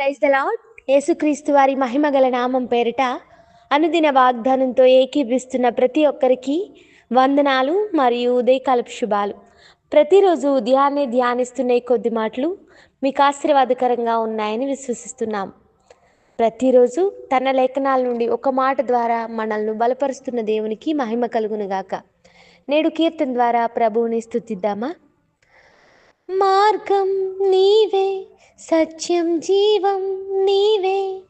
Praise the lord. యేసుక్రీస్తు వారి మహిమగల నామం పేరిట అనుదిన వాగ్దానంతో ఏకీభిస్తున్న ప్రతి ఒక్కరికి వందనాలు మరియు ఉదయకాలపు శుభాలు. ప్రతిరోజు ఉదయాన్నే ధ్యానిస్తున్న ఈ కొద్ది మాటలు మీకు ఆశీర్వాదకరంగా ఉన్నాయని విశ్వసిస్తున్నాం. ప్రతిరోజు తన లేఖనాల నుండి ఒక మాట ద్వారా మనల్ని బలపరుస్తున్న దేవునికి మహిమ కలుగునుగాక. నేడు కీర్తన ద్వారా ప్రభువుని స్థుతిద్దామా మార్గం నీవే సత్యం జీవం నీవే.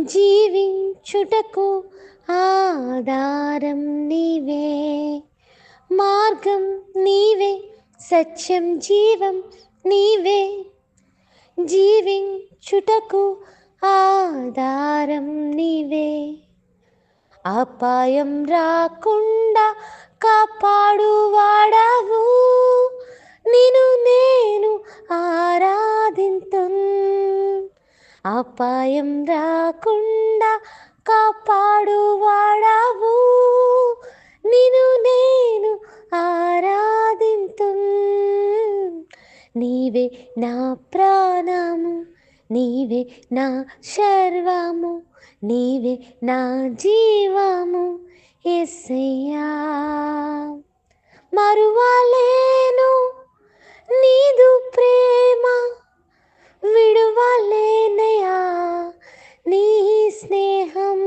జీవించుటకు ఆధారం నీవే. మార్గం నీవే సత్యం జీవం నీవే. జీవించుటకు ఆధారం నీవే. అపాయం రాకుండా కాపాడువాడవు. నిను నేను ఆరాధింతు అపాయం రాకుండా కాపాడువాడావు. నిను నేను ఆరాధింతు నీవే నా ప్రాణము నీవే నా శర్వము నీవే నా జీవము ఎస్సయ్యా మరువలేను నీదు ప్రేమ విడువలేనయా? నీ స్నేహం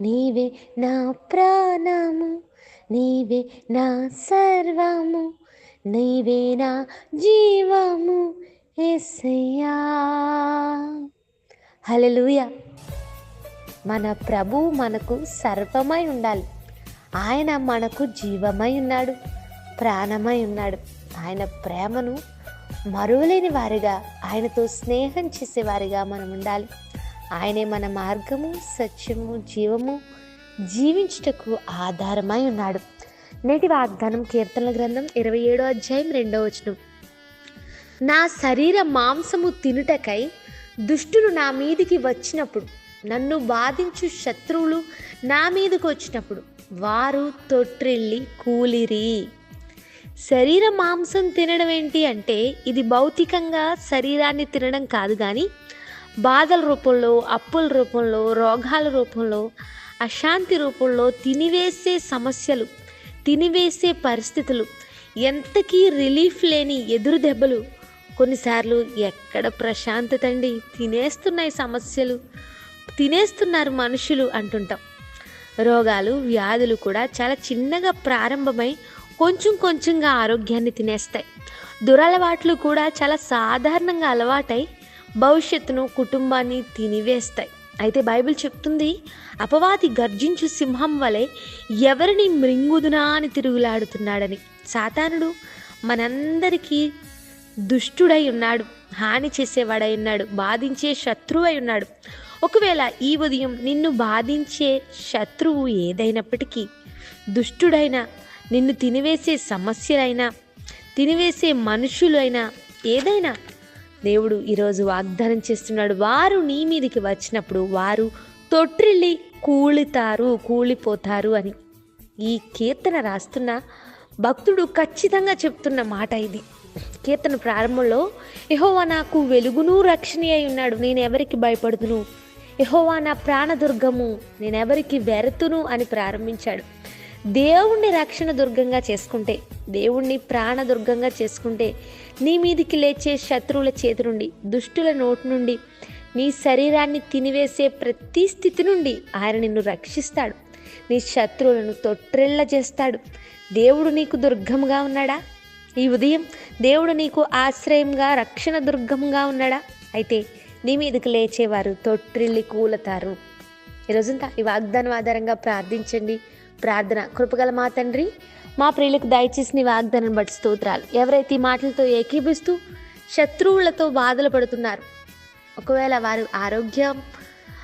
నీవే నా ప్రాణము నీవే నా సర్వము నీవే నా జీవము ఎస్సయ్యా హల్లెలూయా. మన ప్రభు మనకు సర్వమై ఉండాలి. ఆయన మనకు జీవమై ఉన్నాడు ప్రాణమై ఉన్నాడు. ఆయన ప్రేమను మరువలేని వారిగా ఆయనతో స్నేహం చేసేవారిగా మనం ఉండాలి. ఆయనే మన మార్గము సత్యము జీవము జీవించుటకు ఆధారమై ఉన్నాడు. నేటి వాగ్దానం కీర్తనల గ్రంథం ఇరవై ఏడో అధ్యాయం రెండో వచనం. నా శరీర మాంసము తినుటకై దుష్టులు నా మీదికి వచ్చినప్పుడు నన్ను బాధించు శత్రువులు నా మీదకు వచ్చినప్పుడు వారు తొట్టిల్లి కూలిరి. శరీర మాంసం తినడం ఏంటి అంటే ఇది భౌతికంగా శరీరాన్ని తినడం కాదు కానీ బాధల రూపంలో అప్పుల రూపంలో రోగాల రూపంలో అశాంతి రూపంలో తినివేసే సమస్యలు తినివేసే పరిస్థితులు ఎంతకీ రిలీఫ్ లేని ఎదురు దెబ్బలు కొన్నిసార్లు ఎక్కడ ప్రశాంతత అండి? తినేస్తున్నాయి సమస్యలు తినేస్తున్నారు మనుషులు అంటుంటాం. రోగాలు వ్యాధులు కూడా చాలా చిన్నగా ప్రారంభమై కొంచెం కొంచెంగా ఆరోగ్యాన్ని తినేస్తాయి. దురలవాట్లు కూడా చాలా సాధారణంగా అలవాటై భవిష్యత్తును కుటుంబాన్ని తినివేస్తాయి. అయితే బైబిల్ చెప్తుంది అపవాది గర్జించు సింహం వలె ఎవరిని మృంగుదునా అని తిరుగులాడుతున్నాడని. సాతానుడు మనందరికీ దుష్టుడై ఉన్నాడు హాని చేసేవాడై ఉన్నాడు బాధించే శత్రువై ఉన్నాడు. ఒకవేళ ఈ ఉదయం నిన్ను బాధించే శత్రువు ఏదైనప్పటికీ దుష్టుడైనా నిన్ను తినివేసే సమస్యలైనా తినివేసే మనుషులైనా ఏదైనా దేవుడు ఈరోజు వాగ్దానం చేస్తున్నాడు. వారు నీ మీదికి వచ్చినప్పుడు వారు తొట్టిల్లి కూలితారు కూలిపోతారు అని ఈ కీర్తన రాస్తున్న భక్తుడు ఖచ్చితంగా చెప్తున్న మాట ఇది. కీర్తన ప్రారంభంలో యహోవా నాకు వెలుగును రక్షణ అయి ఉన్నాడు. నేను ఎవరికి భయపడుతును? యహోవా నా ప్రాణదుర్గము నేను ఎవరికి వెరతును అని ప్రారంభించాడు. దేవుణ్ణి రక్షణ దుర్గంగా చేసుకుంటే దేవుణ్ణి ప్రాణదుర్గంగా చేసుకుంటే నీ మీదికి లేచే శత్రువుల చేతి నుండి దుష్టుల నోటి నుండి నీ శరీరాన్ని తినివేసే ప్రతి స్థితి నుండి ఆయన నిన్ను రక్షిస్తాడు. నీ శత్రువులను తొట్రెళ్ళ చేస్తాడు. దేవుడు నీకు దుర్గంగా ఉన్నాడా? ఈ ఉదయం దేవుడు నీకు ఆశ్రయంగా రక్షణ దుర్గంగా ఉన్నాడా? అయితే నీ మీదకి లేచేవారు తొట్టిల్లి కూలతారు. ఈరోజంతా ఈ వాగ్దానం ఆధారంగా ప్రార్థించండి. ప్రార్థన కృపగల మా తండ్రి మా ప్రియులకు దయచేసి నీ వాగ్దానం బట్టి స్తోత్రాలు. ఎవరైతే ఈ మాటలతో ఏకీభిస్తూ శత్రువులతో బాధలు పడుతున్నారు ఒకవేళ వారు ఆరోగ్యం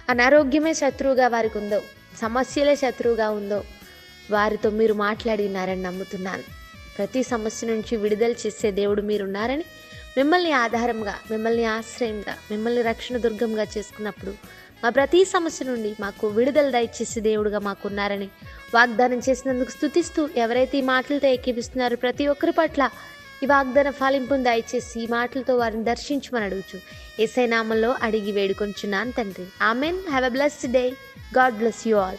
అనారోగ్యమే శత్రువుగా వారికి ఉందో సమస్యలే శత్రువుగా ఉందో వారితో మీరు మాట్లాడినారని నమ్ముతున్నాను. ప్రతి సమస్య నుంచి విడుదల చేసే దేవుడు మీరున్నారని మిమ్మల్ని ఆధారంగా మిమ్మల్ని ఆశ్రయంగా మిమ్మల్ని రక్షణ దుర్గంగా చేసుకున్నప్పుడు మా ప్రతి సమస్య నుండి మాకు విడుదల దయచేసి దేవుడుగా మాకున్నారని వాగ్దానం చేసినందుకు స్థుతిస్తూ ఎవరైతే ఈ మాటలతో ఏకీపిస్తున్నారో ప్రతి ఒక్కరి పట్ల ఈ వాగ్దాన ఫలింపును దయచేసి ఈ మాటలతో వారిని దర్శించమని అడుగుచు. ఏసై నామంలో అడిగి వేడుకొంచున్నాను తండ్రి. Amen. Have a blessed day God bless you all